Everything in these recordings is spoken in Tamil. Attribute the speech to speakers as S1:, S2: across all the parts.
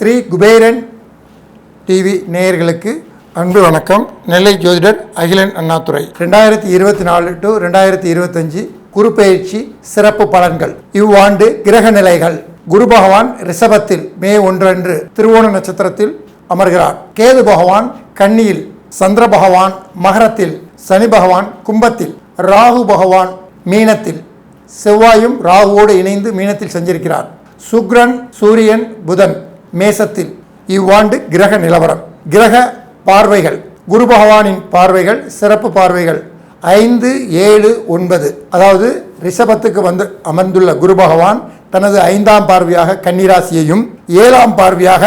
S1: ஸ்ரீ குபேரன் டிவி நேயர்களுக்கு அன்பு வணக்கம். நெல்லை ஜோதிடர் அகிலன் அண்ணாதுரை. ரெண்டாயிரத்தி இருபத்தி நாலு டு ரெண்டாயிரத்தி இருபத்தஞ்சு குரு சிறப்பு பலன்கள். இவ்வாண்டு கிரக நிலைகள். குரு பகவான் ரிஷபத்தில் மே ஒன்றன்று திருவோண நட்சத்திரத்தில் அமர்கிறார். கேது பகவான் கன்னியில் சந்திர பகவான் மகரத்தில் சனி பகவான் கும்பத்தில் ராகு பகவான் மீனத்தில் செவ்வாயும் ராகுவோடு இணைந்து மீனத்தில் செஞ்சிருக்கிறார். சுக்ரன் சூரியன் புதன் மேசத்தில். இவ்வாண்டு கிரக நிலவரம். கிரக பார்வைகள். குரு பகவானின் பார்வைகள் சிறப்பு பார்வைகள். ஐந்து ஏழு ஒன்பது. அதாவது ரிஷபத்துக்கு வந்து அமர்ந்துள்ள குரு பகவான் தனது ஐந்தாம் பார்வையாக கன்னிராசியையும் ஏழாம் பார்வையாக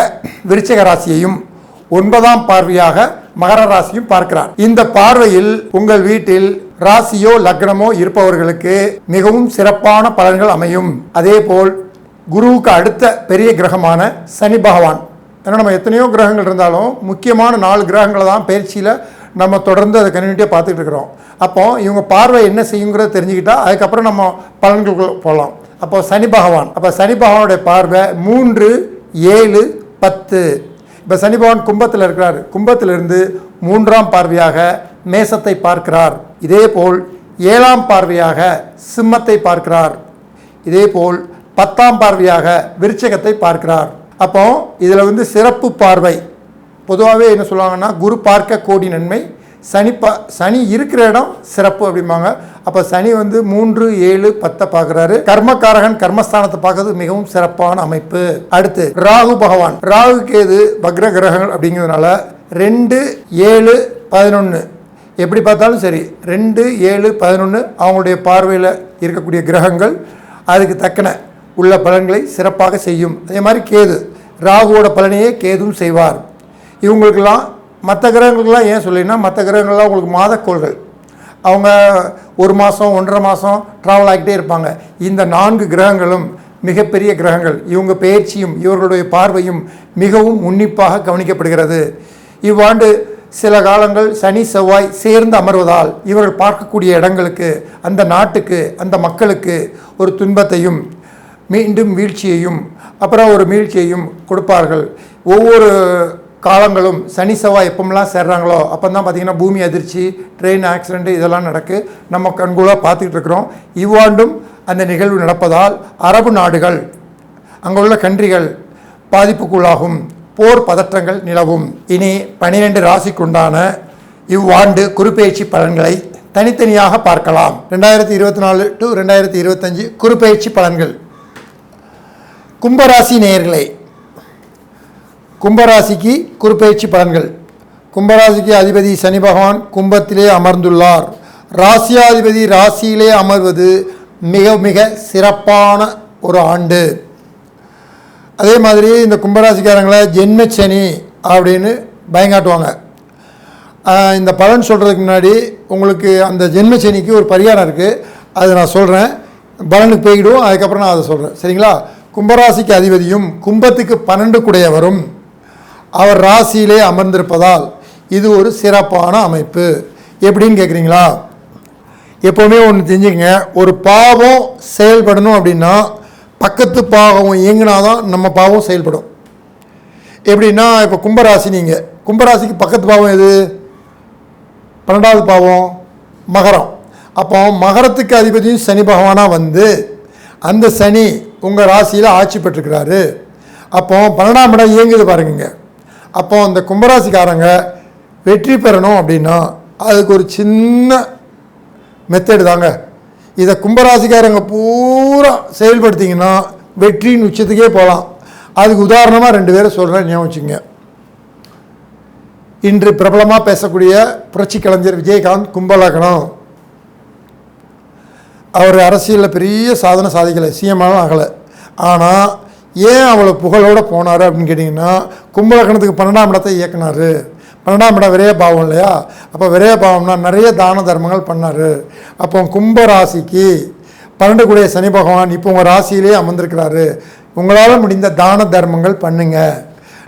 S1: விருச்சக ராசியையும் ஒன்பதாம் பார்வையாக மகர ராசியும் பார்க்கிறார். இந்த பார்வையில் உங்கள் வீட்டில் ராசியோ லக்னமோ இருப்பவர்களுக்கு மிகவும் சிறப்பான பலன்கள் அமையும். அதேபோல் குருவுக்கு அடுத்த பெரிய கிரகமான சனி பகவான். ஏன்னா நம்ம எத்தனையோ கிரகங்கள் இருந்தாலும் முக்கியமான நாலு கிரகங்களை தான் பயிற்சியில் நம்ம தொடர்ந்து அதை கன்னியூட்டியாக பார்த்துட்டு இருக்கிறோம். அப்போ இவங்க பார்வை என்ன செய்யுங்கிறத தெரிஞ்சுக்கிட்டா அதுக்கப்புறம் நம்ம பலன்களுக்குள்ள போகலாம். அப்போ சனி பகவான். அப்போ சனி பகவானுடைய பார்வை மூன்று ஏழு பத்து. இப்போ சனி பகவான் கும்பத்தில் இருக்கிறார். கும்பத்திலிருந்து மூன்றாம் பார்வையாக மேசத்தை பார்க்கிறார். இதேபோல் ஏழாம் பார்வையாக சிம்மத்தை பார்க்கிறார். இதேபோல் பத்தாம் பார்வையாக விருச்சகத்தை பார்க்கிறார். அப்போ இதில் வந்து சிறப்பு பார்வை. பொதுவாகவே என்ன சொல்லுவாங்கன்னா குரு பார்க்க கோடி நன்மை சனி பா சனி இருக்கிற இடம் சிறப்பு அப்படிம்பாங்க. அப்போ சனி வந்து மூன்று ஏழு பத்தை பார்க்குறாரு. கர்மக்காரகன் கர்மஸ்தானத்தை பார்க்கறது மிகவும் சிறப்பான அமைப்பு. அடுத்து ராகு பகவான். ராகு கேது பக்ர கிரகங்கள் அப்படிங்கிறதுனால ரெண்டு ஏழு பதினொன்று எப்படி பார்த்தாலும் சரி ரெண்டு ஏழு பதினொன்று அவங்களுடைய பார்வையில் இருக்கக்கூடிய கிரகங்கள் அதுக்கு தக்கன உள்ள பலன்களை சிறப்பாக செய்யும். அதே மாதிரி கேது ராகுவோட பலனையே கேதும் செய்வார். இவங்களுக்கெல்லாம் மற்ற கிரகங்களுக்கெல்லாம் ஏன் சொல்லினா மற்ற கிரகங்கள்லாம் உங்களுக்கு மாதக்கோள்கள் அவங்க ஒரு மாதம் ஒன்றரை மாதம் ட்ராவல் ஆகிட்டே இருப்பாங்க. இந்த நான்கு கிரகங்களும் மிகப்பெரிய கிரகங்கள். இவங்க பயிற்சியும் இவர்களுடைய பார்வையும் மிகவும் உன்னிப்பாக கவனிக்கப்படுகிறது. இவ்வாண்டு சில காலங்கள் சனி செவ்வாய் சேர்ந்து அமர்வதால் இவர்கள் பார்க்கக்கூடிய இடங்களுக்கு அந்த நாட்டுக்கு அந்த மக்களுக்கு ஒரு துன்பத்தையும் மீண்டும் வீழ்ச்சியையும் அப்புறம் ஒரு மீழ்ச்சியையும் கொடுப்பார்கள். ஒவ்வொரு காலங்களும் சனி செவ்வாய் எப்பமெல்லாம் சேர்றாங்களோ அப்போ தான் பார்த்திங்கன்னா பூமி அதிர்ச்சி ட்ரெயின் ஆக்சிடென்ட் இதெல்லாம் நடக்கு. நம்ம கண்கூடாக பார்த்துக்கிட்டு இருக்கிறோம். இவ்வாண்டும் அந்த நிகழ்வு நடப்பதால் அரபு நாடுகள் அங்கே உள்ள கன்றிகள் பாதிப்புக்குள்ளாகும். போர் பதற்றங்கள் நிலவும். இனி பனிரெண்டு ராசிக்குண்டான இவ்வாண்டு குறுப்பெயர்ச்சி பலன்களை தனித்தனியாக பார்க்கலாம். ரெண்டாயிரத்தி இருபத்தி நாலு டு ரெண்டாயிரத்தி இருபத்தஞ்சு குறுப்பெயர்ச்சி பலன்கள். கும்பராசி நேயர்களே கும்பராசிக்கு குறுப்பெயர்ச்சி பலன்கள். கும்பராசிக்கு அதிபதி சனி பகவான் கும்பத்திலே அமர்ந்துள்ளார். ராசியாதிபதி ராசியிலே அமர்வது மிக மிக சிறப்பான ஒரு ஆண்டு. அதே மாதிரி இந்த கும்பராசிக்காரங்களை ஜென்மச்சனி அப்படின்னு பயங்காட்டுவாங்க. இந்த பலன் சொல்கிறதுக்கு முன்னாடி உங்களுக்கு அந்த ஜென்மச்சனிக்கு ஒரு பரிகாரம் இருக்குது அது நான் சொல்கிறேன் பலனுக்கு போய்கிடுவோம் அதுக்கப்புறம் நான் அதை சொல்கிறேன் சரிங்களா? கும்பராசிக்கு அதிபதியும் கும்பத்துக்கு பன்னெண்டு குடையவரும் அவர் ராசியிலே அமர்ந்திருப்பதால் இது ஒரு சிறப்பான அமைப்பு. எப்படின்னு கேட்குறீங்களா எப்போவுமே ஒன்று தெரிஞ்சுக்கங்க. ஒரு பாவம் செயல்படணும் அப்படின்னா பக்கத்து பாவம் இயங்கினாதான் நம்ம பாவம் செயல்படும். எப்படின்னா இப்போ கும்பராசி நீங்கள் கும்பராசிக்கு பக்கத்து பாவம் எது? பன்னெண்டாவது பாவம் மகரம். அப்போ மகரத்துக்கு அதிபதியும் சனி பகவானாக வந்து அந்த சனி உங்கள் ராசியில் ஆட்சி பெற்றுக்கிறாரு அப்போ பன்னெண்டாம் இடம் இயங்குது பாருங்க அப்போ அந்த கும்பராசிக்காரங்க வெற்றி பெறணும் அப்படின்னா அதுக்கு ஒரு சின்ன மெத்தேடு தாங்க. இதை கும்பராசிக்காரங்க பூரா செயல்படுத்திங்கன்னா வெற்றியின் உச்சத்துக்கே போகலாம். அதுக்கு உதாரணமாக ரெண்டு பேரை சொல்கிறேன் ஞாபகம் வச்சுங்க இன்று பிரபலமாக பேசக்கூடிய புரட்சி கலைஞர் விஜயகாந்த் கும்பலகணம் அவர் அரசியலில் பெரிய சாதனை சாதிக்கலை சிஎம்மாவும் ஆகலை. ஆனால் ஏன் அவ்வளோ புகழோடு போனார் அப்படின்னு கேட்டிங்கன்னா கும்பலக்கணத்துக்கு பன்னெண்டாம் இடத்தை இயக்குனார். பன்னெண்டாம் இடம் விரைய பாவம் இல்லையா? அப்போ விரைய பாவம்னா நிறைய தான தர்மங்கள் பண்ணார். அப்போ கும்ப ராசிக்கு பன்னெண்டு கூடிய சனி பகவான் இப்போ உங்கள் ராசியிலே அமர்ந்திருக்கிறாரு. உங்களால் முடிந்த தான தர்மங்கள் பண்ணுங்கள்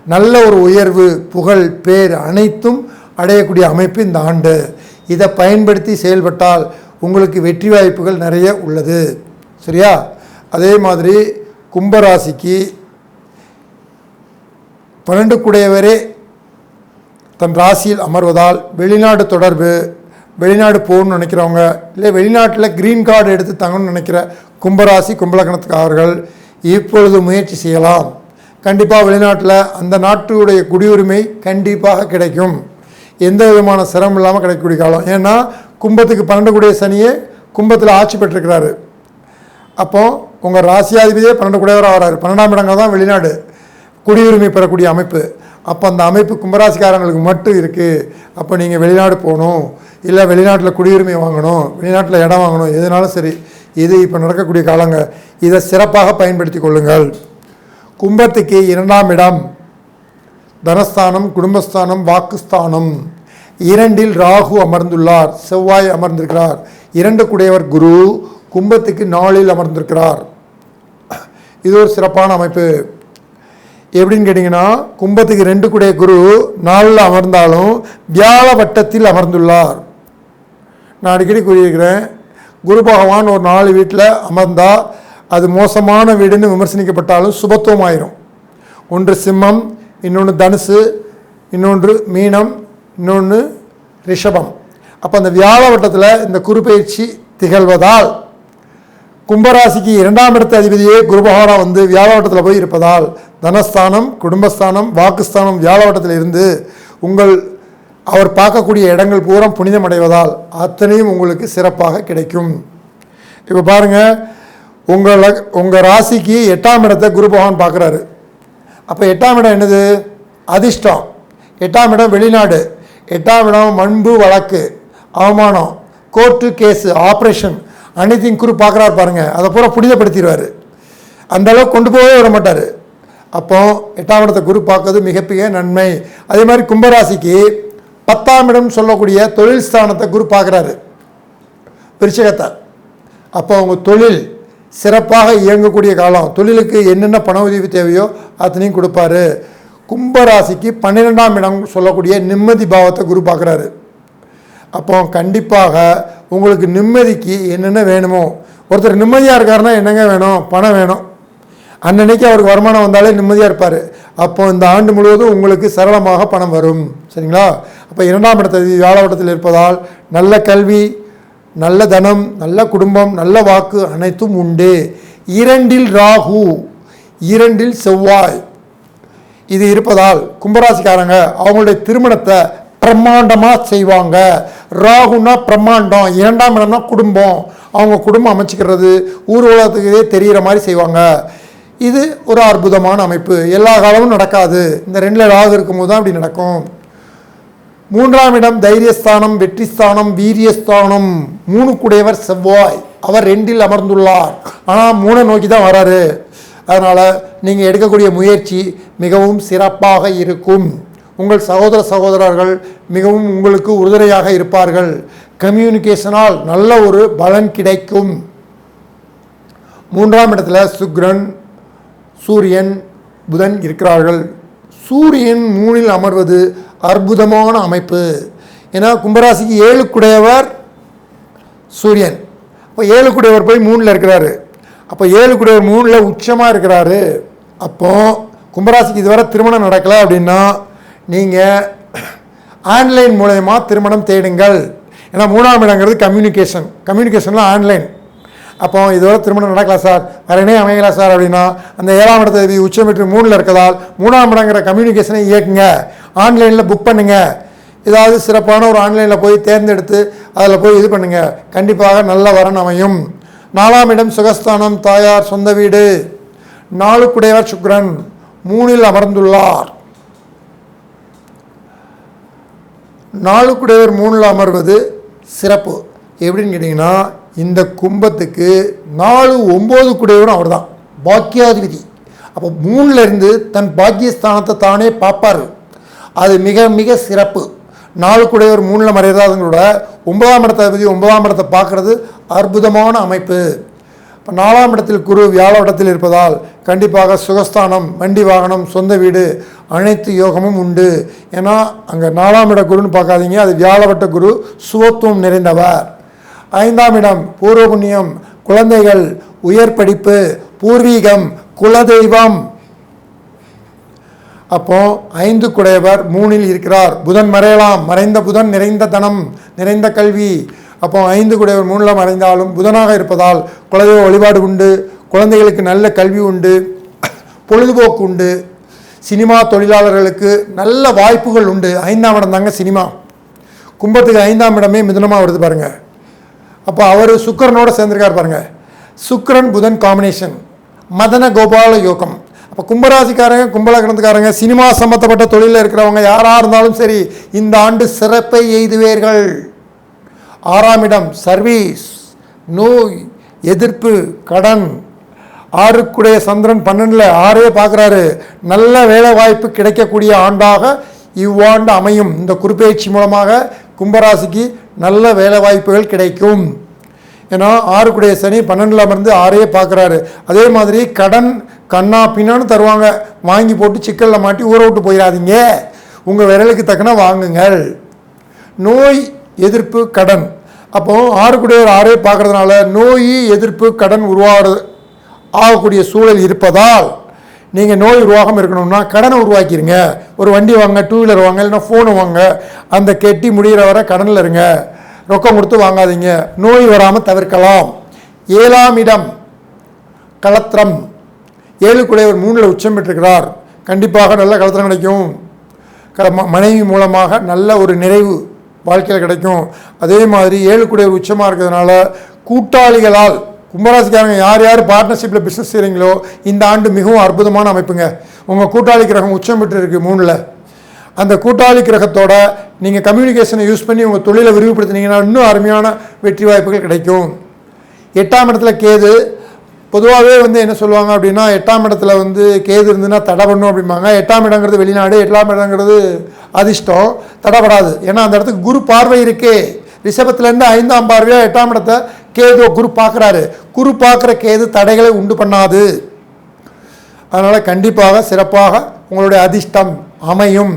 S1: நல்ல ஒரு உயர்வு புகழ் பேர் அனைத்தும் அடையக்கூடிய அமைப்பு இந்த ஆண்டு. இதை பயன்படுத்தி செயல்பட்டால் உங்களுக்கு வெற்றி வாய்ப்புகள் நிறைய உள்ளது. சரியா? அதே மாதிரி கும்பராசிக்கு பன்னெண்டு குடையவரே தன் ராசியில் அமர்வதால் வெளிநாடு தொடர்பு வெளிநாடு போகணும்னு நினைக்கிறவங்க இல்லை வெளிநாட்டில் க்ரீன் கார்டு எடுத்து தங்கணும்னு நினைக்கிற கும்பராசி கும்பலக்கணத்துக்காரர்கள் இப்பொழுது முயற்சி செய்யலாம். கண்டிப்பாக வெளிநாட்டில் அந்த நாட்டுடைய குடியுரிமை கண்டிப்பாக கிடைக்கும். எந்த விதமான சிரமம் இல்லாமல் கிடைக்கக்கூடிய காலம். ஏன்னா கும்பத்துக்கு பன்னெண்டு கூடிய சனியே கும்பத்தில் ஆட்சி பெற்றிருக்கிறாரு. அப்போ உங்கள் ராசியாதிபதியே பன்னெண்டு கூடையவராக வராரு. பன்னெண்டாம் இடங்கள் தான் வெளிநாடு குடியுரிமை பெறக்கூடிய அமைப்பு. அப்போ அந்த அமைப்பு கும்பராசிக்காரங்களுக்கு மட்டும் இருக்குது அப்போ நீங்கள் வெளிநாடு போகணும். இல்லை வெளிநாட்டில் குடியுரிமை வாங்கணும். வெளிநாட்டில் இடம் வாங்கணும். எதுனாலும் சரி இது இப்போ நடக்கக்கூடிய காலங்க. இதை சிறப்பாக பயன்படுத்தி கொள்ளுங்கள். கும்பத்துக்கு இரண்டாம் இடம் தனஸ்தானம் குடும்பஸ்தானம் வாக்குஸ்தானம். இரண்டில் ராகு அமர்ந்துள்ளார். செவ்வாய் அமர்ந்திருக்கிறார். இரண்டு குடையவர் குரு கும்பத்துக்கு நாளில் அமர்ந்திருக்கிறார். இது ஒரு சிறப்பான அமைப்பு. எப்படின்னு கேட்டிங்கன்னா கும்பத்துக்கு ரெண்டு குடைய குரு நாளில் அமர்ந்தாலும் வியாழ வட்டத்தில் அமர்ந்துள்ளார். நான் அடிக்கடி கூறியிருக்கிறேன் குரு பகவான் ஒரு நாலு வீட்டில் அமர்ந்தால் அது மோசமான வீடுன்னு விமர்சனிக்கப்பட்டாலும் சுபத்துவம் ஆயிரும் ஒன்று சிம்மம் இன்னொன்று தனுசு இன்னொன்று மீனம் இன்னொன்று ரிஷபம். அப்போ அந்த வியாழ வட்டத்தில் இந்த குரு பயிற்சி திகழ்வதால் கும்பராசிக்கு இரண்டாம் இடத்த அதிபதியே குரு பகவானா வந்து வியாழவட்டத்தில் போய் இருப்பதால் தனஸ்தானம் குடும்பஸ்தானம் வாக்குஸ்தானம் வியாழவட்டத்தில் இருந்து உங்கள் அவர் பார்க்கக்கூடிய இடங்கள் பூரா புனிதமடைவதால் அத்தனையும் உங்களுக்கு சிறப்பாக கிடைக்கும். இப்போ பாருங்கள் உங்களை உங்கள் ராசிக்கு எட்டாம் இடத்தை குரு பகவான் பார்க்குறாரு. அப்போ எட்டாம் இடம் என்னது? அதிர்ஷ்டம். எட்டாம் இடம் வெளிநாடு. எட்டாம் இடம் மண்பு வழக்கு அவமானம் கோர்ட்டு கேஸு ஆப்ரேஷன் அனைத்தையும் குரு பார்க்குறாரு பாருங்கள் அதை பூரா புனிதப்படுத்திடுவார். அந்த அளவுக்கு கொண்டு போகவே விட மாட்டார். அப்போ எட்டாம் இடத்தை குரு பார்க்கறது மிகப்பெரிய நன்மை. அதே மாதிரி கும்பராசிக்கு பத்தாம் இடம் சொல்லக்கூடிய தொழில் ஸ்தானத்தை குரு பார்க்குறாரு. விருச்சகத்தை. அப்போ அவங்க தொழில் சிறப்பாக இயங்கக்கூடிய காலம். தொழிலுக்கு என்னென்ன பண உதவி தேவையோ அத்தனையும் கொடுப்பாரு. கும்பராசிக்கு பன்னிரெண்டாம் இடம் சொல்லக்கூடிய நிம்மதி பாவத்தை குரு பார்க்குறாரு. அப்போ கண்டிப்பாக உங்களுக்கு நிம்மதிக்கு என்னென்ன வேணுமோ. ஒருத்தர் நிம்மதியாக இருக்காருன்னா என்னங்க வேணும்? பணம் வேணும். அன்னன்னைக்கு அவருக்கு வருமானம் வந்தாலே நிம்மதியாக இருப்பார். அப்போ இந்த ஆண்டு முழுவதும் உங்களுக்கு சரளமாக பணம் வரும். சரிங்களா? அப்போ இரண்டாம் இடத்தில் வியாழவட்டத்தில் இருப்பதால் நல்ல கல்வி நல்ல தனம் நல்ல குடும்பம் நல்ல வாக்கு அனைத்தும் உண்டு. இரண்டில் ராகு இரண்டில் செவ்வாய். இது இருப்பதால் கும்பராசிக்காரங்க அவங்களுடைய திருமணத்தை பிரம்மாண்டமாக செய்வாங்க. ராகுனா பிரம்மாண்டம் இரண்டாம் இடம்னா குடும்பம். அவங்க குடும்பம் அமைச்சிக்கிறது ஊர் உலகத்துக்கே தெரிகிற மாதிரி செய்வாங்க. இது ஒரு அற்புதமான அமைப்பு. எல்லா காலமும் நடக்காது. இந்த ரெண்டில் ராகு இருக்கும்போது தான் அப்படி நடக்கும். மூன்றாம் இடம் தைரியஸ்தானம் வெற்றிஸ்தானம் வீரியஸ்தானம். மூணு குடையவர் செவ்வாய். அவர் ரெண்டில் அமர்ந்துள்ளார். ஆனால் மூணை நோக்கி தான் வராரு. அதனால் நீங்கள் எடுக்கக்கூடிய முயற்சி மிகவும் சிறப்பாக இருக்கும். உங்கள் சகோதர சகோதரர்கள் மிகவும் உங்களுக்கு உறுதுணையாக இருப்பார்கள். கம்யூனிகேஷனால் நல்ல ஒரு பலன் கிடைக்கும். மூன்றாம் இடத்துல சுக்ரன். சூரியன் புதன் இருக்கிறார்கள். சூரியன் மூணில் அமர்வது அற்புதமான அமைப்பு. ஏன்னா கும்பராசிக்கு ஏழு குடையவர் சூரியன். அப்போ ஏழு குடையவர் போய் மூணில் இருக்கிறாரு. அப்போ ஏழு குடையவர் மூணில் உச்சமாக இருக்கிறாரு. அப்போ கும்பராசிக்கு இதுவரை திருமணம் நடக்கலை அப்படின்னா நீங்கள் ஆன்லைன் மூலயமா திருமணம் தேடுங்கள். ஏன்னா மூணாம் இடங்கிறது கம்யூனிகேஷன் கம்யூனிகேஷனில் ஆன்லைன். அப்போ இதுவரை திருமணம் நடக்கல சார். வரனே அமையல சார் அப்படின்னா அந்த ஏழாம் இடத்தை உச்சம் பெற்று மூணில் இருக்கதால் மூணாம் இடங்கிற கம்யூனிகேஷனை இயக்குங்க. ஆன்லைனில் புக் பண்ணுங்கள் ஏதாவது சிறப்பான ஒரு ஆன்லைனில் போய் தேர்ந்தெடுத்து அதில் போய் இது பண்ணுங்கள் கண்டிப்பாக நல்ல வரன் அமையும். நாலாம் இடம் சுகஸ்தானம் தாயார் சொந்த வீடு. நாலு சுக்ரன் மூணில் அமர்ந்துள்ளார். நாளுக்குடையவர் மூணில் அமர்வது சிறப்பு. எப்படின்னு கேட்டிங்கன்னா இந்த கும்பத்துக்கு நாலு ஒம்பது குடையவரும் அவர் தான் பாக்கியாதிபதி. அப்போ மூணுலேருந்து தன் பாக்கியஸ்தானத்தை தானே பார்ப்பார். அது மிக மிக சிறப்பு. நாலு குடையவர் மூணில் மறையாதவங்களோட ஒன்பதாம் இடத்தை பற்றி ஒன்பதாம் இடத்தை பார்க்குறது அற்புதமான அமைப்பு. இப்போ நாலாம் இடத்தில் குரு வியாழ இடத்தில் இருப்பதால் கண்டிப்பாக சுகஸ்தானம் வண்டி வாகனம் சொந்த வீடு அனைத்து யோகமும் உண்டு. ஏன்னா அங்கே நாலாம் இட குருன்னு பார்க்காதீங்க. அது வியாழவட்ட குரு சுவத்துவம் நிறைந்தவர். ஐந்தாம் இடம் பூர்வ புண்ணியம் குழந்தைகள் உயர் படிப்பு பூர்வீகம் குலதெய்வம். அப்போ ஐந்து குடையவர் மூணில் இருக்கிறார். புதன் மறையலாம். மறைந்த புதன் நிறைந்த தனம் நிறைந்த கல்வி. அப்போ ஐந்து குடையவர் மூணில் மறைந்தாலும் புதனாக இருப்பதால் குலதெய்வ வழிபாடு உண்டு. குழந்தைகளுக்கு நல்ல கல்வி உண்டு. பொழுதுபோக்கு உண்டு. சினிமா தொழிலாளர்களுக்கு நல்ல வாய்ப்புகள் உண்டு. ஐந்தாம் இடம் தாங்க சினிமா. கும்பத்துக்கு ஐந்தாம் இடமே மிதனமாக வருது பாருங்கள் அப்போ அவர் சுக்கரனோட சேர்ந்திருக்கார் பாருங்க. சுக்கரன் புதன் காம்பினேஷன் மதன கோபால யோகம். அப்போ கும்பராசிக்காரங்க கும்பலகணத்துக்காரங்க சினிமா சம்மந்தப்பட்ட தொழிலில் இருக்கிறவங்க யாராக இருந்தாலும் சரி இந்த ஆண்டு சிறப்பை எய்துவீர்கள். ஆறாம் இடம் சர்வீஸ். நோய் எதிர்ப்பு கடன். ஆறுக்குடைய சந்திரன் பன்னெண்டில் ஆறே பார்க்குறாரு நல்ல வேலை வாய்ப்பு கிடைக்கக்கூடிய ஆண்டாக இவ்வாண்டு அமையும். இந்த குறிப்பெயர்ச்சி மூலமாக கும்பராசிக்கு நல்ல வேலை வாய்ப்புகள் கிடைக்கும். ஏன்னா ஆறுக்குடைய சனி பன்னெண்டில் அமர்ந்து ஆறையே பார்க்குறாரு. அதே மாதிரி கடன் கண்ணா பின்னான்னு தருவாங்க. வாங்கி போட்டு சிக்கலில் மாட்டி ஊற விட்டு போயிடாதீங்க. உங்கள் விரலுக்கு தக்கன வாங்குங்கள். நோய் எதிர்ப்பு கடன். அப்போ ஆறுக்குடையவர் ஆறே பார்க்கறதுனால நோய் எதிர்ப்பு கடன் உருவாகிறது ஆகக்கூடிய சூழல் இருப்பதால் நீங்கள் நோய் உருவாகம் இருக்கணும்னா கடனை உருவாக்கிடுங்க ஒரு வண்டி வாங்க டூ வீலர் வாங்க இல்லைன்னா ஃபோனு வாங்க. அந்த கெட்டி முடிகிற வரை கடனில் இருங்க. ரொக்கம் கொடுத்து வாங்காதீங்க. நோய் வராமல் தவிர்க்கலாம். ஏழாம் இடம் களத்திரம் ஏழுக்குடையவர் மூணில் உச்சம் பெற்றிருக்கிறார். கண்டிப்பாக நல்ல களத்திரம் கிடைக்கும். க- ம- மனைவி மூலமாக நல்ல ஒரு நிறைவு வாழ்க்கையில் கிடைக்கும். அதே மாதிரி ஏழுக்குடையவர் உச்சமாக இருக்கிறதுனால கூட்டாளிகளால் கும்பராசிக்காரங்க யார் யார் பார்ட்னர்ஷிப்பில் பிஸ்னஸ் செய்கிறீங்களோ இந்த ஆண்டு மிகவும் அற்புதமான அமைப்புங்க. உங்கள் கூட்டாளி கிரகம் உச்சம் பெற்று இருக்கு மூணில். அந்த கூட்டாளி கிரகத்தோட நீங்கள் கம்யூனிகேஷனை யூஸ் பண்ணி உங்கள் தொழிலை விரிவுபடுத்தினீங்கன்னா இன்னும் அருமையான வெற்றி வாய்ப்புகள் கிடைக்கும். எட்டாம் இடத்துல கேது. பொதுவாகவே வந்து என்ன சொல்லுவாங்க அப்படின்னா எட்டாம் இடத்துல வந்து கேது இருந்துன்னா தடை பண்ணும் அப்படிம்பாங்க. எட்டாம் இடங்கிறது வெளிநாடு எட்டாம் இடங்கிறது அதிர்ஷ்டம். தடைப்படாது ஏன்னா அந்த இடத்துக்கு குரு பார்வை இருக்கே. ரிஷபத்துலேருந்து ஐந்தாம் பார்வையாக எட்டாம் இடத்தை கேது குரு பார்க்குறாரு. குரு பார்க்குற கேது தடைகளை உண்டு பண்ணாது. அதனால் கண்டிப்பாக சிறப்பாக உங்களுடைய அதிர்ஷ்டம் அமையும்.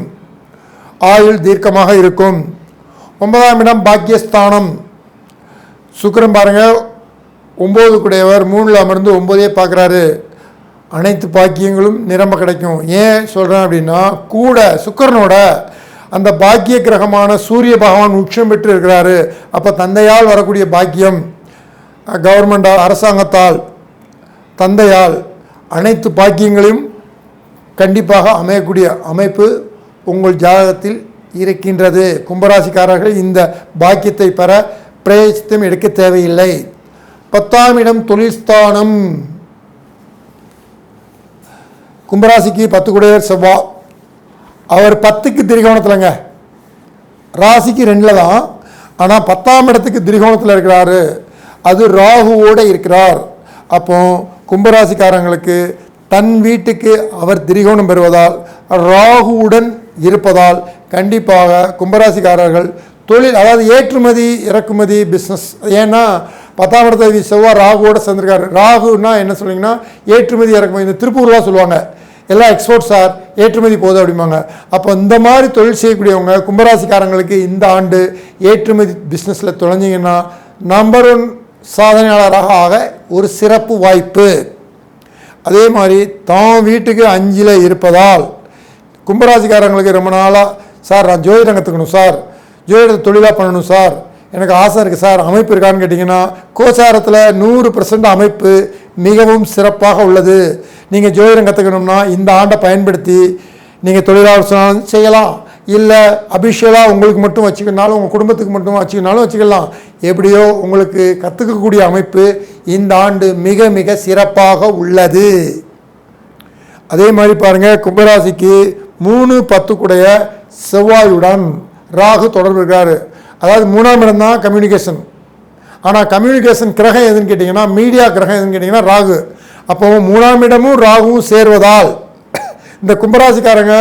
S1: ஆயுள் தீர்க்கமாக இருக்கும். ஒன்பதாம் இடம் பாக்கியஸ்தானம். சுக்கரம் பாருங்கள் ஒம்பது குடையவர் மூணில் அமர்ந்து ஒம்போதே பார்க்குறாரு. அனைத்து பாக்கியங்களும் நிரம்ப கிடைக்கும். ஏன் சொல்கிறேன் அப்படின்னா கூட சுக்கிரனோட அந்த பாக்கிய கிரகமான சூரிய பகவான் உச்சம் பெற்று இருக்கிறாரு. அப்போ தந்தையால் வரக்கூடிய பாக்கியம். கவர்மெண்டால் அரசாங்கத்தால் தந்தையால் அனைத்து பாக்கியங்களையும் கண்டிப்பாக அமையக்கூடிய அமைப்பு உங்கள் ஜாதகத்தில் இருக்கின்றது. கும்பராசிக்காரர்கள் இந்த பாக்கியத்தை பெற பிரயத்தம் எடுக்க தேவையில்லை. பத்தாம் இடம் தொழில் ஸ்தானம். கும்பராசிக்கு பத்து குடையர் செவ்வா. அவர் பத்துக்கு திரிகோணத்தில்ங்க. ராசிக்கு ரெண்டில் தான் ஆனால் பத்தாம் இடத்துக்கு திரிகோணத்தில் இருக்கிறாரு. அது ராகுவோடு இருக்கிறார். அப்போ கும்பராசிக்காரங்களுக்கு தன் வீட்டுக்கு அவர் திரிகோணம் பெறுவதால் ராகுவுடன் இருப்பதால் கண்டிப்பாக கும்பராசிக்காரர்கள் தொழில் அதாவது ஏற்றுமதி இறக்குமதி பிஸ்னஸ் ஏன்னா பத்தாம் இடத்தை செவ்வாய் ராகுவோட சேர்ந்திருக்காரு. ராகுன்னா என்ன சொல்றீங்கன்னா ஏற்றுமதி இறக்குமதி. இந்த திருப்பூர்லாம் சொல்லுவாங்க. எல்லாம் எக்ஸ்போர்ட் சார் ஏற்றுமதி போதும் அப்படிம்பாங்க. அப்போ இந்த மாதிரி தொழில் செய்யக்கூடியவங்க கும்பராசிக்காரங்களுக்கு இந்த ஆண்டு ஏற்றுமதி பிஸ்னஸில் தொலைஞ்சிங்கன்னா நம்பர் ஒன் சாதனையாளராக ஆக ஒரு சிறப்பு வாய்ப்பு. அதே மாதிரி தான் வீட்டுக்கு அஞ்சில் இருப்பதால் கும்பராசிக்காரங்களுக்கு ரொம்ப நாளாக சார் நான் ஜோதிடம் கற்றுக்கணும் சார். ஜோதிடத்தை தொழிலாக பண்ணணும் சார். எனக்கு ஆசை இருக்குது சார். அமைப்பு இருக்கான்னு கேட்டிங்கன்னா கோச்சாரத்தில் நூறு அமைப்பு மிகவும் சிறப்பாக உள்ளது. நீங்கள் ஜோதிடம் கற்றுக்கணும்னா இந்த ஆண்டை பயன்படுத்தி நீங்கள் தொழிலாளர் செய்யலாம். இல்லை அபிஷியலாக உங்களுக்கு மட்டும் வச்சுக்கனாலும் உங்கள் குடும்பத்துக்கு மட்டும் வச்சுக்கினாலும் வச்சுக்கலாம். எப்படியோ உங்களுக்கு கற்றுக்கக்கூடிய அமைப்பு இந்த ஆண்டு மிக மிக சிறப்பாக உள்ளது. அதே மாதிரி பாருங்கள் கும்பராசிக்கு மூணு பத்துக்குடைய செவ்வாயுடன் ராகு தொடர்பு இருக்கார். அதாவது மூணாம் இடம் தான் கம்யூனிகேஷன் ஆனால் கம்யூனிகேஷன் கிரகம் எதுன்னு கேட்டிங்கன்னா மீடியா கிரகம் எதுன்னு கேட்டிங்கன்னா ராகு. அப்போ மூணாம் இடமும் ராகுவும் சேர்வதால் இந்த கும்பராசிக்காரங்க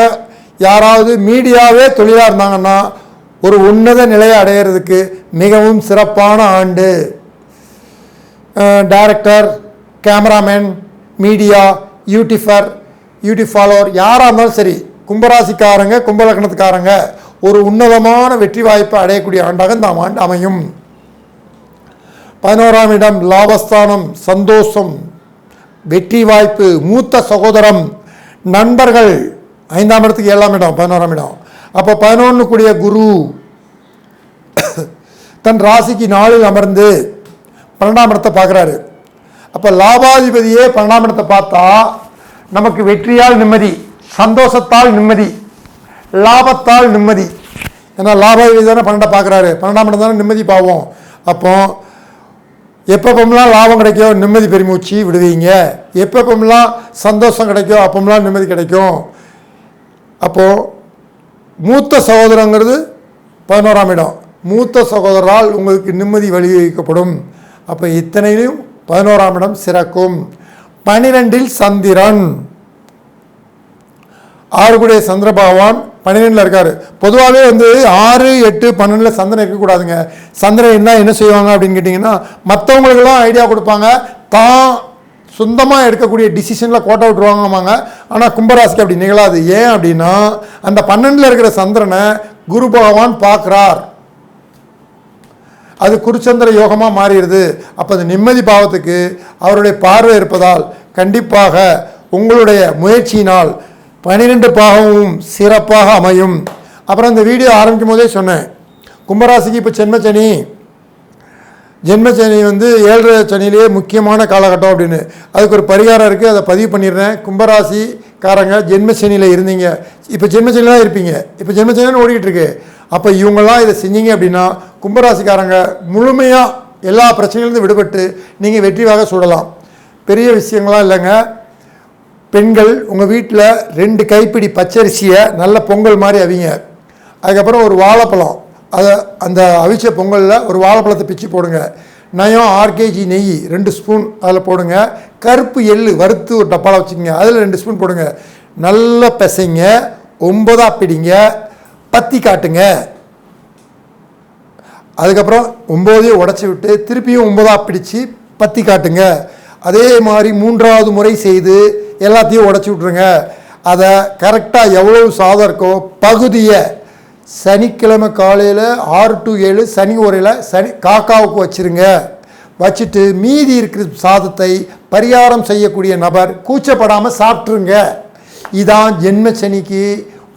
S1: யாராவது மீடியாவே தொழிலாக இருந்தாங்கன்னா ஒரு உன்னத நிலையை அடையிறதுக்கு மிகவும் சிறப்பான ஆண்டு. Director cameraman media YouTuber YouTube follower யாராக இருந்தாலும் சரி கும்பராசிக்காரங்க கும்பலக்கணத்துக்காரங்க ஒரு உன்னதமான வெற்றி வாய்ப்பை அடையக்கூடிய ஆண்டாக இந்த ஆண்டு அமையும். பதினோராம் இடம் லாபஸ்தானம் சந்தோஷம் வெற்றி வாய்ப்பு மூத்த சகோதரம் நண்பர்கள். ஐந்தாம் இடத்துக்கு ஏழாம் இடம் பதினோராம் இடம். அப்போ பதினொன்று கூடிய குரு தன் ராசிக்கு நாளில் அமர்ந்து பன்னெண்டாம் இடத்தை பார்க்குறாரு. அப்போ லாபாதிபதியே பன்னெண்டாம் இடத்தை பார்த்தா நமக்கு வெற்றியால் நிம்மதி சந்தோஷத்தால் நிம்மதி லாபத்தால் நிம்மதி. ஏன்னா லாபாதிபதி தானே பன்னெண்டை பார்க்குறாரு. பன்னெண்டாம் இடம் தானே நிம்மதி பாவோம். அப்போ எப்பப்பெல்லாம் லாபம் கிடைக்கோ நிம்மதி பெருமூச்சு விடுவீங்க. எப்பப்பெல்லாம் சந்தோஷம் கிடைக்கோ அப்பமெல்லாம் நிம்மதி கிடைக்கும். அப்போது மூத்த சகோதரங்கிறது பதினோராம் இடம். மூத்த சகோதரரால் உங்களுக்கு நிம்மதி வழிவகுக்கப்படும். அப்போ இத்தனையிலும் பதினோராம் இடம் சிறக்கும். பனிரெண்டில் சந்திரன். ஆறுக்குடைய சந்திர பகவான் பன்னிரெண்டில் இருக்கார். பொதுவாகவே வந்து ஆறு எட்டு பன்னெண்டில் சந்திரன் இருக்கக்கூடாதுங்க. சந்திரன் என்ன என்ன செய்வாங்க அப்படின்னு கேட்டிங்கன்னா மற்றவங்களுக்கெல்லாம் ஐடியா கொடுப்பாங்க. தான் சொந்தமாக எடுக்கக்கூடிய டிசிஷனில் கோட்டை விட்டுருவாங்கம்மாங்க ஆனால் கும்பராசிக்கு அப்படி நிகழாது. ஏன் அப்படின்னா அந்த பன்னெண்டில் இருக்கிற சந்திரனை குரு பகவான் பார்க்குறார். அது குருச்சந்திர யோகமாக மாறிடுது. அப்போ அது நிம்மதி பாவத்துக்கு அவருடைய பார்வை இருப்பதால் கண்டிப்பாக உங்களுடைய முயற்சியினால் பன்னிரெண்டு பாகமும் சிறப்பாக அமையும். அப்புறம் இந்த வீடியோ ஆரம்பிக்கும் போதே சொன்னேன். கும்பராசிக்கு இப்போ ஜென்ம ஜென்மச்சனி வந்து ஏழரை சனியிலேயே முக்கியமான காலகட்டம் அப்படின்னு. அதுக்கு ஒரு பரிகாரம் இருக்குது அதை பதிவு பண்ணிடுறேன். கும்பராசிக்காரங்க ஜென்மச்சனியில் இருந்தீங்க. இப்போ ஜென்மச்சனியில் தான் இருப்பீங்க. இப்போ ஜென்மச்சனின்னு ஓடிக்கிட்டு இருக்கு. அப்போ இவங்கெல்லாம் இதை செஞ்சீங்க அப்படின்னா கும்பராசிக்காரங்க முழுமையாக எல்லா பிரச்சனையிலேருந்து விடுபட்டு நீங்கள் வெற்றிவாக சுடலாம் பெரிய விஷயங்களாம் இல்லைங்க. பெண்கள் உங்கள் வீட்டில் ரெண்டு கைப்பிடி பச்சரிசியை நல்ல பொங்கல் மாதிரி அவிங்க. அதுக்கப்புறம் ஒரு வாழைப்பழம். அதை அந்த அவிச்ச பொங்கலில் ஒரு வாழைப்பழத்தை பிச்சு போடுங்க. நயம் ஆர்கேஜி நெய் ரெண்டு ஸ்பூன் அதில் போடுங்க. கருப்பு எள்ளு வறுத்து ஒரு டப்பாவில் வச்சுக்கோங்க. அதில் ரெண்டு ஸ்பூன் போடுங்க. நல்லா பிசைங்க. ஒம்பதாக பிடிங்க. பத்தி காட்டுங்க. அதுக்கப்புறம் ஒம்போதையும் உடச்சி விட்டு திருப்பியும் ஒம்பதாக பிடிச்சு பத்தி காட்டுங்க. அதே மாதிரி மூன்றாவது முறை செய்து எல்லாத்தையும் உடச்சி விட்ருங்க அதை கரெக்டாக எவ்வளவு சாதம் இருக்கோ பகுதியை சனிக்கிழமை காலையில் ஆறு டு ஏழு சனி உரையில் சனி காக்காவுக்கு வச்சிருங்க. வச்சுட்டு மீதி இருக்கிற சாதத்தை பரிகாரம் செய்யக்கூடிய நபர் கூச்சப்படாமல் சாப்பிட்ருங்க இதான் ஜென்ம சனிக்கு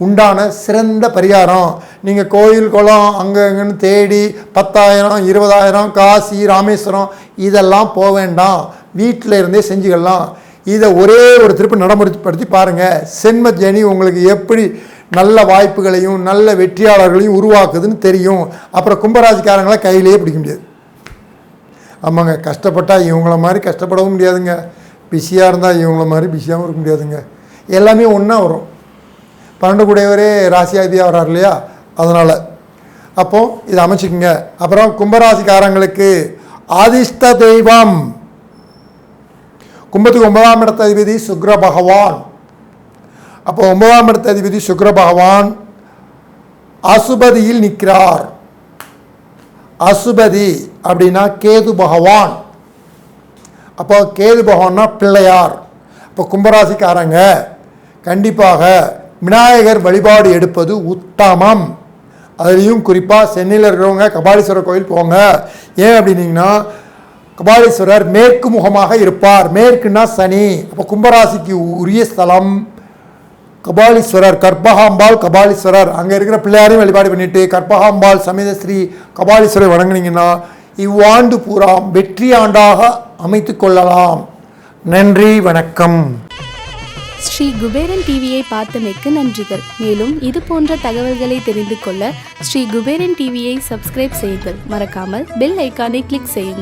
S1: உண்டான சிறந்த பரிகாரம். நீங்கள் கோயில் குளம் அங்கே இங்கேன்னு தேடி பத்தாயிரம் இருபதாயிரம் காசி ராமேஸ்வரம் இதெல்லாம் போக வேண்டாம். வீட்டில் இருந்தே செஞ்சுக்கலாம். இதை ஒரே ஒரு திருப்பி நடைமுறைப்படுத்தி பாருங்கள் சென்ம ஜனி உங்களுக்கு எப்படி நல்ல வாய்ப்புகளையும் நல்ல வெற்றியாளர்களையும் உருவாக்குதுன்னு தெரியும். அப்புறம் கும்பராஜிக்காரங்களை கையிலேயே பிடிக்க முடியாது. ஆமாங்க கஷ்டப்பட்டால் இவங்கள மாதிரி கஷ்டப்படவும் முடியாதுங்க. பிஸியாக இருந்தால் இவங்கள மாதிரி பிஸியாகவும் இருக்க முடியாதுங்க. எல்லாமே ஒன்றா வரும். பன்னெண்டு கூடையவரே ராசியாதியாக வர்றார் இல்லையா? அதனால். அப்போது இதை அமைச்சுக்குங்க. அப்புறம் கும்பராசிக்காரங்களுக்கு ஆதிஷ்ட தெய்வம். கும்பத்துக்கு ஒன்பதாம் இடத்த அதிபதி சுக்ர பகவான். அப்போ ஒன்பதாம் இடத்த அதிபதி சுக்கர பகவான் அசுபதியில் நிற்கிறார். அசுபதி அப்படின்னா கேது பகவான். அப்போ கேது பகவான்னா பிள்ளையார். அப்போ கும்பராசிக்காரங்க கண்டிப்பாக விநாயகர் வழிபாடு எடுப்பது உத்தமம். அதுலேயும் குறிப்பாக சென்னையில் இருக்கிறவங்க கபாலீஸ்வரர் கோயில் போங்க. ஏன் அப்படின்னீங்கன்னா கபாலீஸ்வரர் மேற்கு முகமாக இருப்பார். மேற்குன்னா சனி. அப்போ கும்பராசிக்கு உரிய ஸ்தலம். கபாலீஸ்வரர் கற்பகாம்பாள் கபாலீஸ்வரர். அங்கே இருக்கிற பிள்ளையாரையும் வழிபாடு பண்ணிட்டு கற்பகாம்பாள் சமேத ஸ்ரீ கபாலீஸ்வரர் வணங்குனீங்கன்னா இவ்வாண்டு பூரா வெற்றி ஆண்டாக அமைத்து கொள்ளலாம். நன்றி வணக்கம்.
S2: ஸ்ரீ குபேரன் டிவியை பார்த்தமைக்கு நன்றிகள். மேலும் இது போன்ற தகவல்களை தெரிந்து கொள்ள ஸ்ரீ குபேரன் டிவியை சப்ஸ்கிரைப் செய்யுங்கள். மறக்காமல் பெல் ஐக்கானை கிளிக் செய்யுங்கள்.